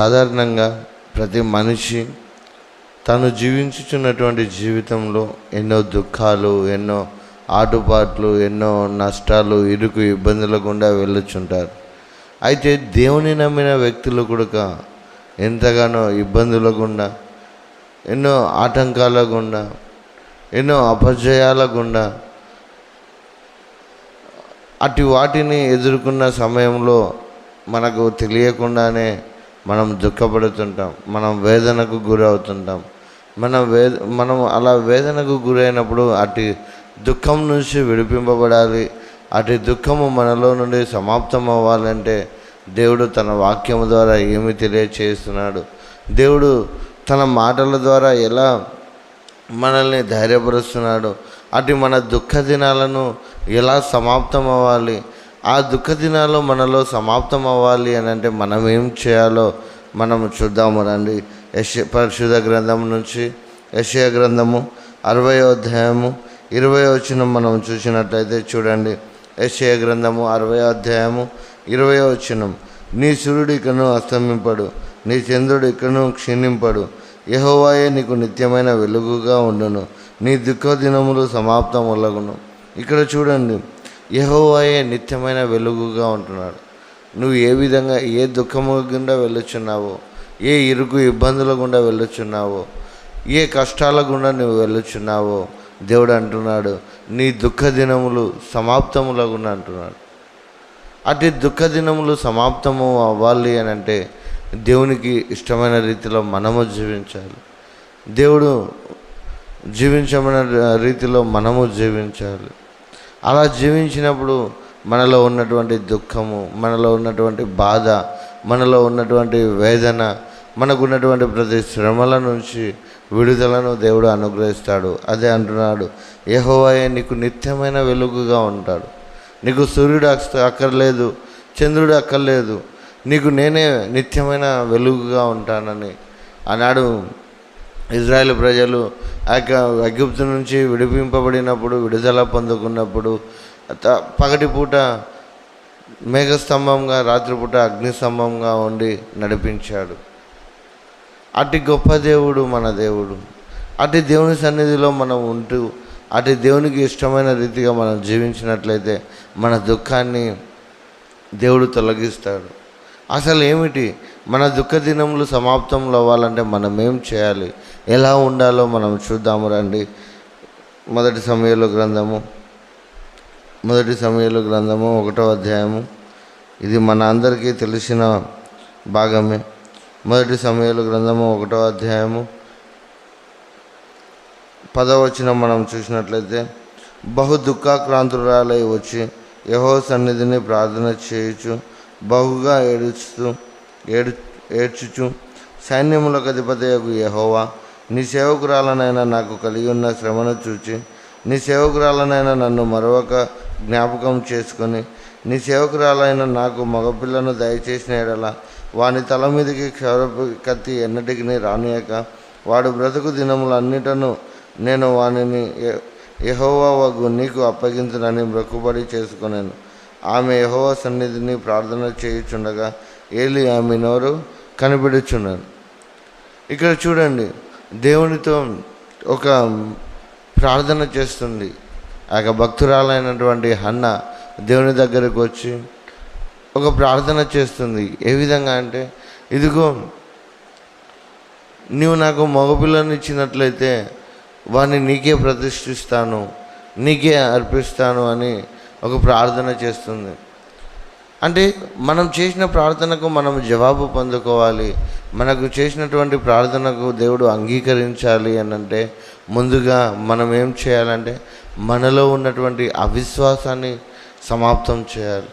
సాధారణంగా ప్రతి మనిషి తను జీవించుచున్నటువంటి జీవితంలో ఎన్నో దుఃఖాలు ఎన్నో ఆటుపాట్లు ఎన్నో నష్టాలు ఇరుకు ఇబ్బందుల గుండా వెళ్ళుచుంటారు. అయితే దేవుని నమ్మిన వ్యక్తులు కూడా ఎంతగానో ఇబ్బందుల గుండా ఎన్నో ఆటంకాల గుండా ఎన్నో అపజయాల గుండా అటు వాటిని ఎదుర్కొన్న సమయంలో మనకు తెలియకుండానే మనం దుఃఖపడుతుంటాం మనం వేదనకు గురవుతుంటాం. మనం వేద మనం అలా వేదనకు గురైనప్పుడు అటు దుఃఖం నుంచి విడిపింపబడాలి అటు దుఃఖము మనలో నుండి సమాప్తం అవ్వాలంటే దేవుడు తన వాక్యము ద్వారా ఏమి తెలియచేస్తున్నాడు? దేవుడు తన మాటల ద్వారా ఎలా మనల్ని ధైర్యపరుస్తున్నాడు? అటు మన దుఃఖ దినాలను ఎలా సమాప్తం అవ్వాలి? ఆ దుఃఖ దినాలు మనలో సమాప్తం అవ్వాలి అని అంటే మనం ఏం చేయాలో మనం చూద్దాము రండి. యశ పరిశుద్ధ గ్రంథం నుంచి యశయ గ్రంథము అరవై అధ్యాయము ఇరవై వచ్చిన మనం చూసినట్లయితే చూడండి. యశయ గ్రంథము అరవై అధ్యాయము ఇరవై వచ్చినం నీ సూర్యుడు ఇకను అస్తమింపడు నీ చంద్రుడు ఇకను క్షీణింపడు. యహోవాయే నీకు నిత్యమైన వెలుగుగా ఉండును. నీ దుఃఖ దినములు సమాప్తములగును ఇక్కడ చూడండి. యహోవాయే నిత్యమైన వెలుగుగా ఉంటున్నాడు. నువ్వు ఏ విధంగా ఏ దుఃఖము గుండా వెళ్ళొచ్చున్నావో ఏ ఇరుకు ఇబ్బందుల గుండా వెళ్ళొచ్చున్నావో ఏ కష్టాల గుండా నువ్వు వెళ్ళుచున్నావో దేవుడు అంటున్నాడు నీ దుఃఖ దినములు సమాప్తములగుండా అంటున్నాడు. అటు దుఃఖ దినములు సమాప్తము అవ్వాలి అని అంటే దేవునికి ఇష్టమైన రీతిలో మనము జీవించాలి. దేవుడు జీవించమైన రీతిలో మనము జీవించాలి. అలా జీవించినప్పుడు మనలో ఉన్నటువంటి దుఃఖము మనలో ఉన్నటువంటి బాధ మనలో ఉన్నటువంటి వేదన మనకున్నటువంటి ప్రతి శ్రమల నుంచి విడుదలను దేవుడు అనుగ్రహిస్తాడు. అదే అంటున్నాడు యహోవాయే నీకు నిత్యమైన వెలుగుగా ఉంటాడు. నీకు సూర్యుడు అక్క- అక్కర్లేదు చంద్రుడు అక్కర్లేదు. నీకు నేనే నిత్యమైన వెలుగుగా ఉంటానని ఆనాడు ఇజ్రాయెల్ ప్రజలు ఆ యొక్క నుంచి విడిపింపబడినప్పుడు విడుదల పొందుకున్నప్పుడు త- పగటిపూట మేఘస్తంభంగా రాత్రిపూట అగ్నిస్తంభంగా ఉండి నడిపించాడు. అటు గొప్ప దేవుడు మన దేవుడు. అటు దేవుని సన్నిధిలో మనం ఉంటూ అటు దేవునికి ఇష్టమైన రీతిగా మనం జీవించినట్లయితే మన దుఃఖాన్ని దేవుడు తొలగిస్తాడు. అసలు ఏమిటి మన దుఃఖ దినములు సమాప్తంలో అవ్వాలంటే మనం ఏం చేయాలి? ఎలా ఉండాలో మనం చూద్దాము రండి. మొదటి సమయంలో గ్రంథము. మొదటి సమయంలో గ్రంథము ఒకటో అధ్యాయము. ఇది మన అందరికీ తెలిసిన భాగమే. మొదటి సమయంలో గ్రంథము ఒకటో అధ్యాయము. పదవచనం మనం చూసినట్లయితే బహు దుఃఖాక్రాంతురాలై వచ్చి యహో సన్నిధిని ప్రార్థన చేయొచ్చు బహుగా ఏడుస్తూ ఏడు ఏడ్చుచు సైన్యములకు అధిపతయకు యహోవా నీ సేవకురాలనైనా నాకు కలిగి ఉన్న శ్రమను చూచి నీ సేవకురాలనైనా నన్ను మరొక జ్ఞాపకం చేసుకొని నీ సేవకురాలైన నాకు మగపిల్లను దయచేసిన ఎడల వాని తల మీదకి క్షౌర కత్తి ఎన్నటికి రానియక వాడు బ్రతుకు దినములన్నిటను నేను వానిని యహోవా వగు నీకు అప్పగించనని మొక్కుబడి చేసుకున్నాను ఆమె యహోవా సన్నిధిని ప్రార్థన చేయుచుండగా ఏలి ఆమె కనిపెడుచున్నారు. ఇక్కడ చూడండి దేవునితో ఒక ప్రార్థన చేస్తుంది. ఆ యొక్క భక్తురాలైనటువంటి హన్న దేవుని దగ్గరకు వచ్చి ఒక ప్రార్థన చేస్తుంది. ఏ విధంగా అంటే ఇదిగో నీవు నాకు మగపిల్లని ఇచ్చినట్లయితే వాడిని నీకే ప్రతిష్ఠిస్తాను నీకే అర్పిస్తాను అని ఒక ప్రార్థన చేస్తుంది. అంటే మనం చేసిన ప్రార్థనకు మనం జవాబు పొందుకోవాలి. మనకు చేసినటువంటి ప్రార్థనకు దేవుడు అంగీకరించాలి అని అంటే ముందుగా మనం ఏం చేయాలంటే మనలో ఉన్నటువంటి అవిశ్వాసాన్ని సమాప్తం చేయాలి.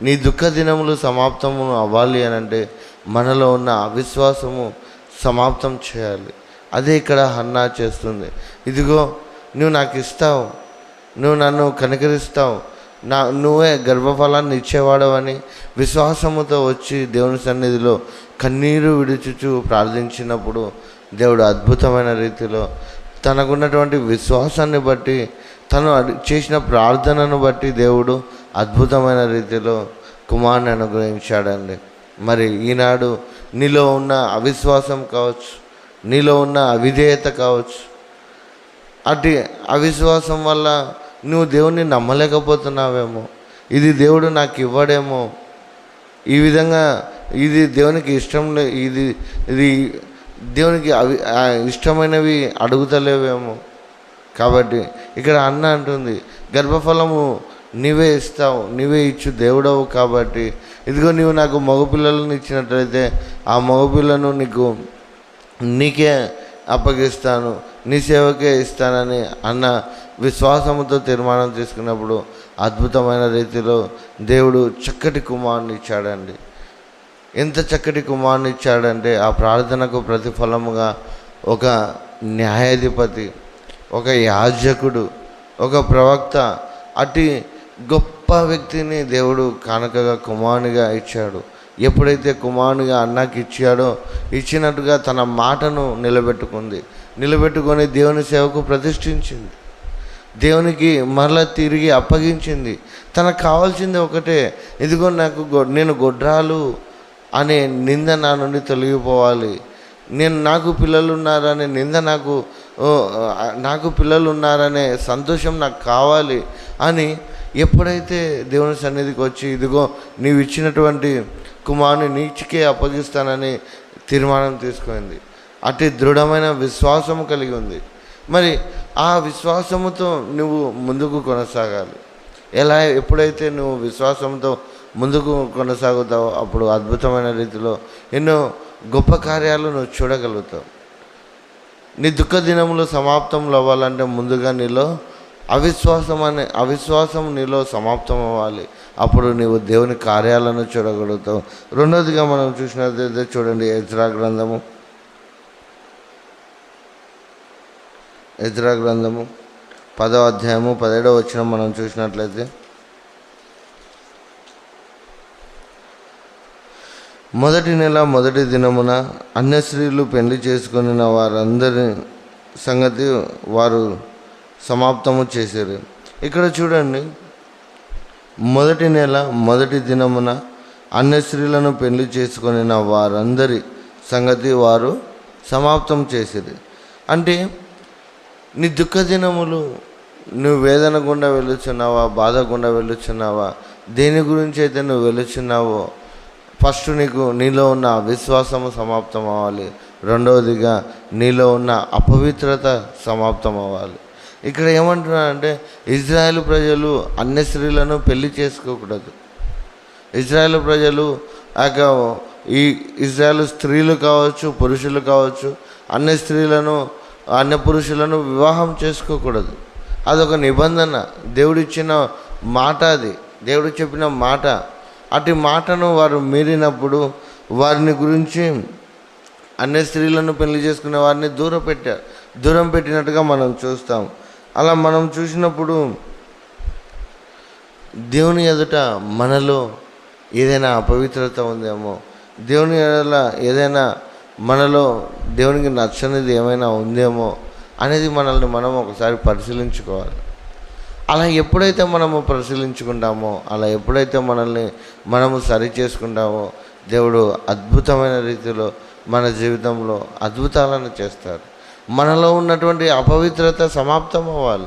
నీ దుఃఖ దినములు సమాప్తము అవ్వాలి అని అంటే మనలో ఉన్న అవిశ్వాసము సమాప్తం చేయాలి. అదే ఇక్కడ హన్నా చేస్తుంది. ఇదిగో నువ్వు నాకు ఇస్తావు. నువ్వు నన్ను కనికరిస్తావు. నా నువ్వే గర్భఫలాన్ని ఇచ్చేవాడవని విశ్వాసముతో వచ్చి దేవుని సన్నిధిలో కన్నీరు విడుచుచు ప్రార్థించినప్పుడు దేవుడు అద్భుతమైన రీతిలో తనకున్నటువంటి విశ్వాసాన్ని బట్టి తను చేసిన ప్రార్థనను బట్టి దేవుడు అద్భుతమైన రీతిలో కుమారుని అనుగ్రహించాడండి. మరి ఈనాడు నీలో ఉన్న అవిశ్వాసం కావచ్చు నీలో ఉన్న అవిధేయత కావచ్చు అటు అవిశ్వాసం వల్ల నువ్వు దేవుణ్ణి నమ్మలేకపోతున్నావేమో. ఇది దేవుడు నాకు ఇవ్వడేమో ఈ విధంగా ఇది దేవునికి ఇష్టం లే ఇది ఇది దేవునికి అవి ఇష్టమైనవి అడుగుతలేవేమో. కాబట్టి ఇక్కడ అన్న అంటుంది గర్భఫలము నీవే ఇస్తావు నీవే ఇచ్చు దేవుడవు కాబట్టి. ఇదిగో నీవు నాకు మగపిల్లలను ఇచ్చినట్లయితే ఆ మగపిల్లను నీకు నీకే అప్పగిస్తాను నీ సేవకే ఇస్తానని అన్న విశ్వాసంతో తీర్మానం తీసుకున్నప్పుడు అద్భుతమైన రీతిలో దేవుడు చక్కటి కుమారుని ఇచ్చాడండి. ఎంత చక్కటి కుమారుని ఇచ్చాడంటే ఆ ప్రార్థనకు ప్రతిఫలముగా ఒక న్యాయాధిపతి ఒక యాజకుడు ఒక ప్రవక్త అటు గొప్ప వ్యక్తిని దేవుడు కానుకగా కుమారునిగా ఇచ్చాడు. ఎప్పుడైతే కుమారునిగా అన్నకి ఇచ్చాడో ఇచ్చినట్టుగా తన మాటను నిలబెట్టుకుంది. నిలబెట్టుకొని దేవుని సేవకు ప్రతిష్ఠించింది. దేవునికి మరలా తిరిగి అప్పగించింది. తనకు కావాల్సింది ఒకటే ఇదిగో నాకు గొ నేను గొడ్రాలు అనే నింద నా నుండి తొలగిపోవాలి. నేను నాకు పిల్లలు ఉన్నారనే నింద నాకు నాకు పిల్లలు ఉన్నారనే సంతోషం నాకు కావాలి అని ఎప్పుడైతే దేవుని సన్నిధికి వచ్చి ఇదిగో నీవు ఇచ్చినటువంటి కుమారుని నీచికే అప్పగిస్తానని తీర్మానం తీసుకుంది. అతి దృఢమైన విశ్వాసం కలిగి ఉంది. మరి ఆ విశ్వాసముతో నువ్వు ముందుకు కొనసాగాలి. ఎలా ఎప్పుడైతే నువ్వు విశ్వాసంతో ముందుకు కొనసాగుతావో అప్పుడు అద్భుతమైన రీతిలో ఎన్నో గొప్ప కార్యాలు నువ్వు చూడగలుగుతావు. నీ దుఃఖ దినములు సమాప్తంలో అవ్వాలంటే ముందుగా నీలో అవిశ్వాసం అనే అవిశ్వాసం నీలో సమాప్తం అవ్వాలి అప్పుడు నీవు దేవుని కార్యాలను చూడగలుగుతావు. రెండోదిగా మనం చూసినట్లయితే చూడండి ఎజ్రా గ్రంథము. ఎజ్రా గ్రంథము పదో అధ్యాయము పదిహేడవ వచ్చిన మనం చూసినట్లయితే. మొదటి నెల మొదటి దినమున అన్య స్త్రీలు పెళ్ళి చేసుకుని వారందరి సంగతి వారు సమాప్తము చేశారు. ఇక్కడ చూడండి మొదటి నెల మొదటి దినమున అన్య స్త్రీలను పెళ్ళి చేసుకొని వారందరి సంగతి వారు సమాప్తం చేసేది అంటే నీ దుఃఖ దినములు నువ్వు వేదన గుండా వెళ్ళుచున్నావా బాధ గుండా వెళ్ళుచున్నావా దేని గురించి అయితే నువ్వు వెళ్ళుచున్నావో ఫస్ట్ నీకు నీలో ఉన్న విశ్వాసము సమాప్తం అవ్వాలి రెండవదిగా నీలో ఉన్న అపవిత్రత సమాప్తం అవ్వాలి ఇక్కడ ఏమంటున్నారంటే ఇజ్రాయెల్ ప్రజలు అన్య స్త్రీలను పెళ్ళి చేసుకోకూడదు. ఇజ్రాయెల్ ప్రజలు ఆ యొక్క ఈ ఇజ్రాయెల్ స్త్రీలు కావచ్చు పురుషులు కావచ్చు అన్య స్త్రీలను అన్య పురుషులను వివాహం చేసుకోకూడదు. అదొక నిబంధన. దేవుడిచ్చిన మాట అది. దేవుడు చెప్పిన మాట. అటు మాటను వారు మీరినప్పుడు వారిని గురించి అన్ని స్త్రీలను పెళ్ళి చేసుకునే వారిని దూరం పెట్టారు దూరం పెట్టినట్టుగా మనం చూస్తాం. అలా మనం చూసినప్పుడు దేవుని ఎదుట మనలో ఏదైనా అపవిత్రత ఉందేమో దేవుని ఎడల ఏదైనా మనలో దేవునికి నచ్చనిది ఏమైనా ఉందేమో అనేది మనల్ని మనం ఒకసారి పరిశీలించుకోవాలి. అలా ఎప్పుడైతే మనము పరిశీలించుకుంటామో అలా ఎప్పుడైతే మనల్ని మనము సరి చేసుకుంటామో దేవుడు అద్భుతమైన రీతిలో మన జీవితంలో అద్భుతాలను చేస్తారు మనలో ఉన్నటువంటి అపవిత్రత సమాప్తం అవ్వాలి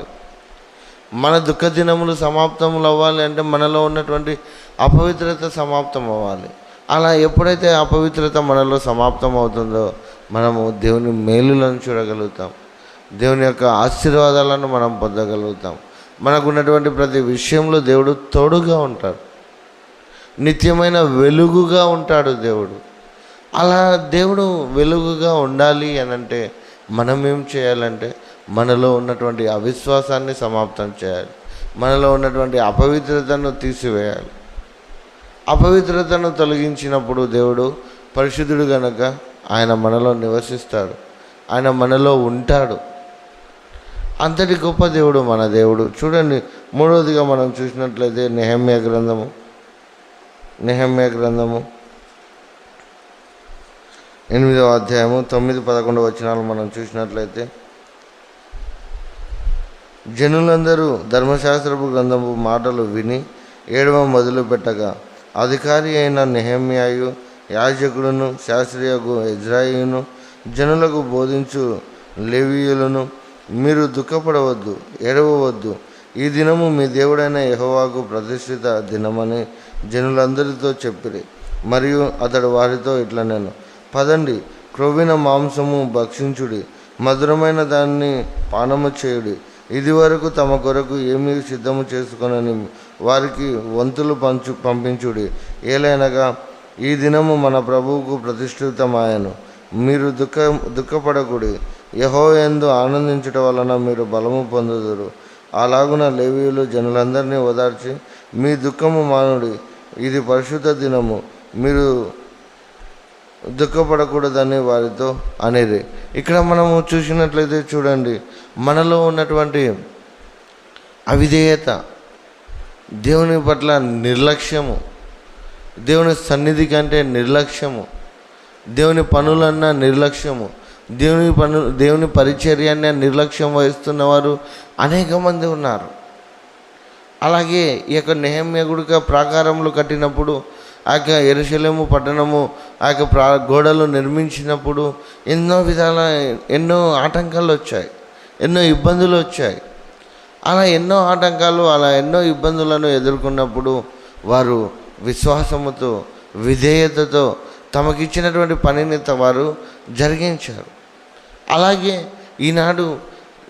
మన దుఃఖ దినములు సమాప్తములు అవ్వాలి అంటే మనలో ఉన్నటువంటి అపవిత్రత సమాప్తం అవ్వాలి అలా ఎప్పుడైతే అపవిత్రత మనలో సమాప్తం అవుతుందో మనము దేవుని మేలులను చూడగలుగుతాం. దేవుని యొక్క ఆశీర్వాదాలను మనం పొందగలుగుతాం. మనకు ఉన్నటువంటి ప్రతి విషయంలో దేవుడు తోడుగా ఉంటాడు. నిత్యమైన వెలుగుగా ఉంటాడు దేవుడు. అలా దేవుడు వెలుగుగా ఉండాలి అని అంటే మనం ఏం చేయాలంటే మనలో ఉన్నటువంటి అవిశ్వాసాన్ని సమాప్తం చేయాలి. మనలో ఉన్నటువంటి అపవిత్రతను తీసివేయాలి. అపవిత్రతను తొలగించినప్పుడు దేవుడు పరిశుద్ధుడు గనక ఆయన మనలో నివసిస్తాడు. ఆయన మనలో ఉంటాడు. అంతటి గొప్ప దేవుడు మన దేవుడు. చూడండి మూడవదిగా మనం చూసినట్లయితే నెహమ్య గ్రంథము. నెహమ్య గ్రంథము. ఎనిమిదవ అధ్యాయము తొమ్మిది పదకొండు వచనాలు మనం చూసినట్లయితే జనులందరూ ధర్మశాస్త్రపు గ్రంథము మాటలు విని ఏడవ మొదలు పెట్టగా అధికారి అయిన నెహమ్యాయు యాజకుడును శాస్త్రీయకు ఇజ్రాయిను జనులకు బోధించు లేవీయులను మీరు దుఃఖపడవద్దు ఏడవవద్దు. ఈ దినము మీ దేవుడైన యహోవాకు ప్రతిష్ఠిత దినమని జనులందరితో చెప్పిరి. మరియు అతడు వారితో ఇట్లా నేను పదండి. క్రొవ్విన మాంసము భక్షించుడి. మధురమైన దాన్ని పానము చేయుడి. ఇది వరకు తమ కొరకు ఏమీ సిద్ధము చేసుకొనని వారికి వంతులు పంచు పంపించుడి. ఏలైనగా ఈ దినము మన ప్రభువుకు ప్రతిష్ఠితమాయను. మీరు దుఃఖ దుఃఖపడకుడి. యహో ఎందు ఆనందించటం వలన మీరు బలము పొందుదురు. అలాగున లేవీయులు జనులందరినీ ఓదార్చి మీ దుఃఖము మానుడి. ఇది పరిశుద్ధ దినము. మీరు దుఃఖపడకూడదని వారితో అనేది. ఇక్కడ మనము చూసినట్లయితే చూడండి మనలో ఉన్నటువంటి అవిధేయత దేవుని పట్ల నిర్లక్ష్యము దేవుని సన్నిధి కంటే నిర్లక్ష్యము దేవుని పనులన్న నిర్లక్ష్యము దేవుని పను దేవుని పరిచర్యాన్ని నిర్లక్ష్యం వహిస్తున్న వారు అనేక మంది ఉన్నారు. అలాగే ఈ యొక్క నెహమ్య గుడిక ప్రాకారములు కట్టినప్పుడు ఆ యొక్క ఎరుశలేము పట్టణము ఆ యొక్క ప్రా గోడలు నిర్మించినప్పుడు ఎన్నో విధాల ఎన్నో ఆటంకాలు వచ్చాయి ఎన్నో ఇబ్బందులు వచ్చాయి. అలా ఎన్నో ఆటంకాలు అలా ఎన్నో ఇబ్బందులను ఎదుర్కొన్నప్పుడు వారు విశ్వాసముతో విధేయతతో తమకిచ్చినటువంటి పనిని వారు జరిగించారు. అలాగే ఈనాడు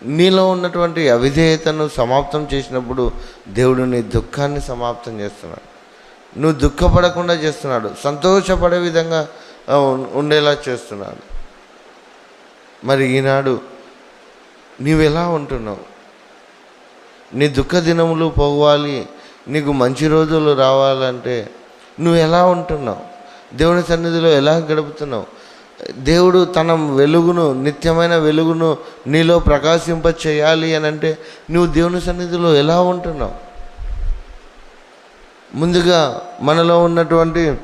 నీలో ఉన్నటువంటి అవిధేయతను సమాప్తం చేసినప్పుడు దేవుడు నీ దుఃఖాన్ని సమాప్తం చేస్తున్నాడు. నువ్వు దుఃఖపడకుండా చేస్తున్నాడు. సంతోషపడే విధంగా ఉండేలా చేస్తున్నాడు. మరి ఈనాడు నీవెలా ఉంటున్నావు? నీ దుఃఖ దినములు పోవాలి నీకు మంచి రోజులు రావాలంటే నువ్వు ఎలా ఉంటున్నావు? దేవుని సన్నిధిలో ఎలా గడుపుతున్నావు? దేవుడు తన వెలుగును నిత్యమైన వెలుగును నీలో ప్రకాశింప చేయాలి అని అంటే నువ్వు దేవుని సన్నిధిలో ఎలా ఉంటున్నావు? ముందుగా మనలో ఉన్నటువంటి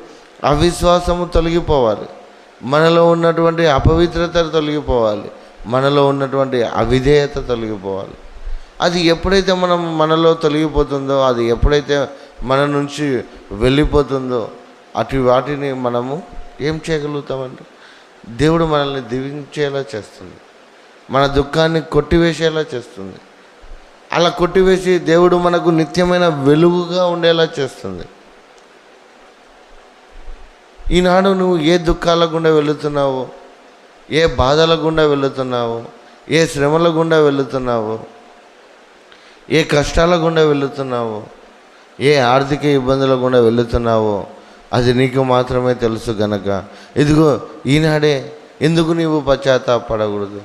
అవిశ్వాసము తొలగిపోవాలి. మనలో ఉన్నటువంటి అపవిత్రత తొలగిపోవాలి. మనలో ఉన్నటువంటి అవిధేయత తొలగిపోవాలి. అది ఎప్పుడైతే మనం మనలో తొలగిపోతుందో అది ఎప్పుడైతే మన నుంచి వెళ్ళిపోతుందో అటు వాటిని మనము ఏం చేయగలుగుతామంటే దేవుడు మనల్ని దీవించేలా చేస్తుంది. మన దుఃఖాన్ని కొట్టివేసేలా చేస్తుంది. అలా కొట్టివేసి దేవుడు మనకు నిత్యమైన వెలుగుగా ఉండేలా చేస్తుంది. ఈనాడు నువ్వు ఏ దుఃఖాల గుండా వెళుతున్నావో? ఏ బాధల గుండా వెళుతున్నావో? ఏ శ్రమల గుండా వెళుతున్నావో? ఏ కష్టాల గుండా వెళుతున్నావో? ఏ ఆర్థిక ఇబ్బందుల గుండా వెళుతున్నావో? అది నీకు మాత్రమే తెలుసు గనక. ఇదిగో ఈనాడే ఎందుకు నీవు పశ్చాత్తాపడకూడదు?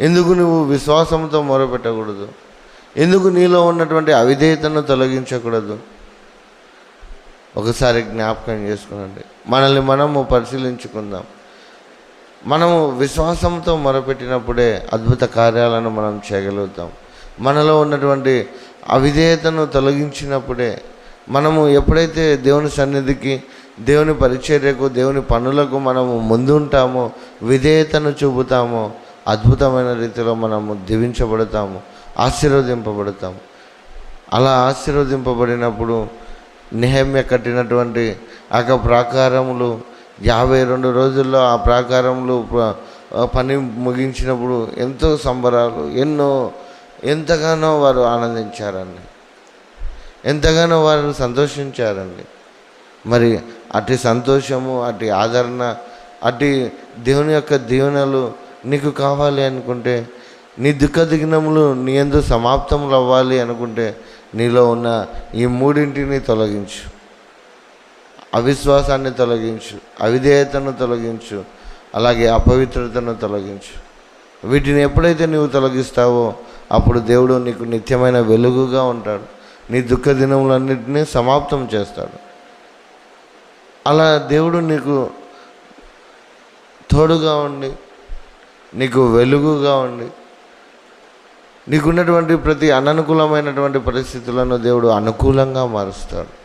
ఎందుకు నువ్వు విశ్వాసంతో మొరపెట్టకూడదు? ఎందుకు నీలో ఉన్నటువంటి అవిధేయతను తొలగించకూడదు? ఒకసారి జ్ఞాపకం చేసుకునండి. మనల్ని మనము పరిశీలించుకుందాం. మనము విశ్వాసంతో మొరపెట్టినప్పుడే అద్భుత కార్యాలను మనం చేయగలుగుతాం. మనలో ఉన్నటువంటి అవిధేయతను తొలగించినప్పుడే మనము ఎప్పుడైతే దేవుని సన్నిధికి దేవుని పరిచర్యకు దేవుని పనులకు మనము ముందుంటామో విధేయతను చూపుతామో అద్భుతమైన రీతిలో మనము దీవించబడతాము. ఆశీర్వదింపబడతాం. అలా ఆశీర్వదింపబడినప్పుడు నిహమ్య కట్టినటువంటి ఆ ప్రాకారములు యాభై రెండు రోజుల్లో ఆ ప్రాకారములు ప- పని ముగించినప్పుడు ఎంతో సంబరాలు ఎన్నో ఎంతగానో వారు ఆనందించారండి. ఎంతగానో వారు సంతోషించారండి. మరి అటు సంతోషము అటు ఆదరణ అటు దేవుని యొక్క దీవెనలు నీకు కావాలి అనుకుంటే నీ దుఃఖ నీ ఎందు సమాప్తములు అవ్వాలి అనుకుంటే నీలో ఉన్న ఈ మూడింటిని తొలగించు. అవిశ్వాసాన్ని తొలగించు అవిధేయతను తొలగించు అలాగే అపవిత్రతను తొలగించు. వీటిని ఎప్పుడైతే నీవు తొలగిస్తావో అప్పుడు దేవుడు నీకు నిత్యమైన వెలుగుగా ఉంటాడు. నీ దుఃఖ దినములన్నింటినీ సమాప్తం చేస్తాడు. అలా దేవుడు నీకు తోడుగా ఉండి నీకు వెలుగుగా ఉండి నీకున్నటువంటి ప్రతి అననుకూలమైనటువంటి పరిస్థితులను దేవుడు అనుకూలంగా మారుస్తాడు.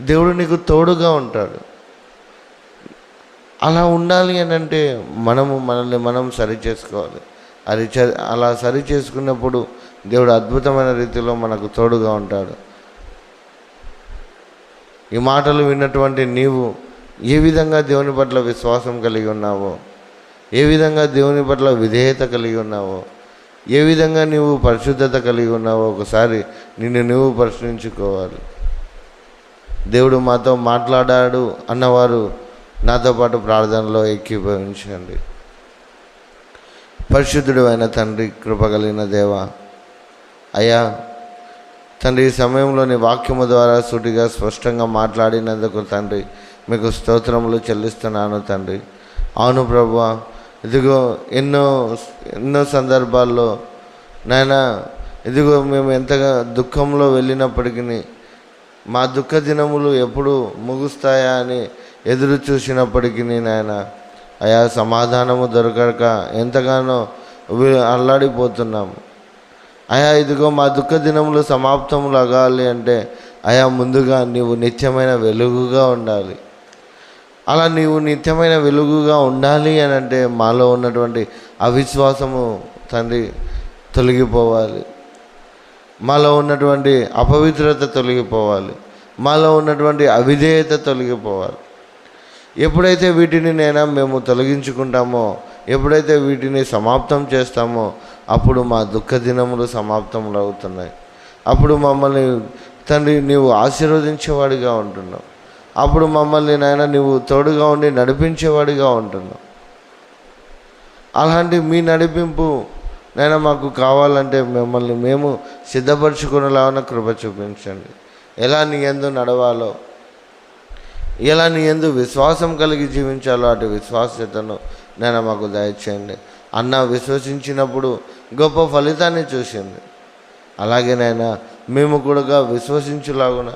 దేవుడు నీకు తోడుగా ఉంటాడు. అలా ఉండాలి అని అంటే మనము మనల్ని మనం సరి చేసుకోవాలి. అది చ- అలా సరి చేసుకున్నప్పుడు దేవుడు అద్భుతమైన రీతిలో మనకు తోడుగా ఉంటాడు. ఈ మాటలు విన్నటువంటి నీవు ఏ విధంగా దేవుని పట్ల విశ్వాసం కలిగి ఉన్నావో ఏ విధంగా దేవుని పట్ల విధేయత కలిగి ఉన్నావో ఏ విధంగా నీవు పరిశుద్ధత కలిగి ఉన్నావో ఒకసారి నిన్ను నువ్వు ప్రశ్నించుకోవాలి. దేవుడు మాతో మాట్లాడాడు అన్నవారు నాతో పాటు ప్రార్థనలో ఎక్కిభవించండి పరిశుద్ధుడు అయిన తండ్రి కృపగలిగిన దేవ అయ్యా తండ్రి ఈ సమయంలోని వాక్యము ద్వారా సూటిగా స్పష్టంగా మాట్లాడినందుకు తండ్రి మీకు స్తోత్రములు చెల్లిస్తున్నాను తండ్రి. అవును ప్రభా ఇదిగో ఎన్నో ఎన్నో సందర్భాల్లో నాయన ఇదిగో మేము ఎంతగా దుఃఖంలో వెళ్ళినప్పటికీ మా దుఃఖ దినములు ఎప్పుడు ముగుస్తాయా అని ఎదురు చూసినప్పటికీ నాయన అయా సమాధానము దొరకక ఎంతగానో అల్లాడిపోతున్నాము అయా ఇదిగో మా దుఃఖ దినములు సమాప్తములు అగాలి అంటే అయా ముందుగా నీవు నిత్యమైన వెలుగుగా ఉండాలి. అలా నీవు నిత్యమైన వెలుగుగా ఉండాలి అని అంటే మాలో ఉన్నటువంటి అవిశ్వాసము తండ్రి తొలగిపోవాలి. మాలో ఉన్నటువంటి అపవిత్రత తొలగిపోవాలి. మాలో ఉన్నటువంటి అవిధేయత తొలగిపోవాలి. ఎప్పుడైతే వీటిని నైనా మేము తొలగించుకుంటామో ఎప్పుడైతే వీటిని సమాప్తం చేస్తామో అప్పుడు మా దుఃఖ దినములు సమాప్తములు అవుతున్నాయి. అప్పుడు మమ్మల్ని తండ్రి నీవు ఆశీర్వదించేవాడిగా ఉంటున్నావు. అప్పుడు మమ్మల్ని నాయన నువ్వు తోడుగా ఉండి నడిపించేవాడిగా ఉంటున్నావు. అలాంటి మీ నడిపింపు నైనా మాకు కావాలంటే మిమ్మల్ని మేము సిద్ధపరచుకునేలాగా కృప చూపించండి. ఎలా నీ ఎందు నడవాలో ఎలా నీ ఎందు విశ్వాసం కలిగి జీవించాలో అటు విశ్వాసతను నేను మాకు దయచేయండి. అన్న విశ్వసించినప్పుడు గొప్ప ఫలితాన్ని చూసింది. అలాగే నైనా మేము కూడా విశ్వసించులాగున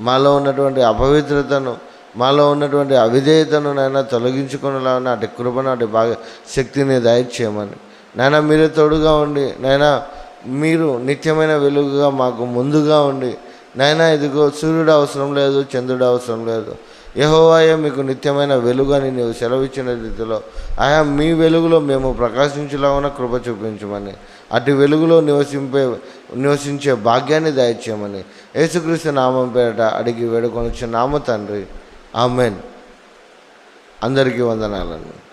మాలో ఉన్నటువంటి అపవిత్రతను మాలో ఉన్నటువంటి అవిధేయతను నైనా తొలగించుకునేలా నాటి కృపను అటు బాగా శక్తిని దయచేయమని. నాయన మీరే తోడుగా ఉండి నైనా మీరు నిత్యమైన వెలుగుగా మాకు ముందుగా ఉండి నైనా ఇదిగో సూర్యుడు అవసరం లేదు చంద్రుడు అవసరం లేదు. యహోవాయే మీకు నిత్యమైన వెలుగు అని నీవు సెలవిచ్చిన రీతిలో ఆయా మీ వెలుగులో మేము ప్రకాశించేలాగా కృప చూపించమని అటు వెలుగులో నివసింపే నివసించే భాగ్యాన్ని దయచేయమని యేసుక్రీస్తు నామం పేరట అడిగి వేడుకొని నామ తండ్రి. ఆమెన్. అందరికీ వందనాలండి.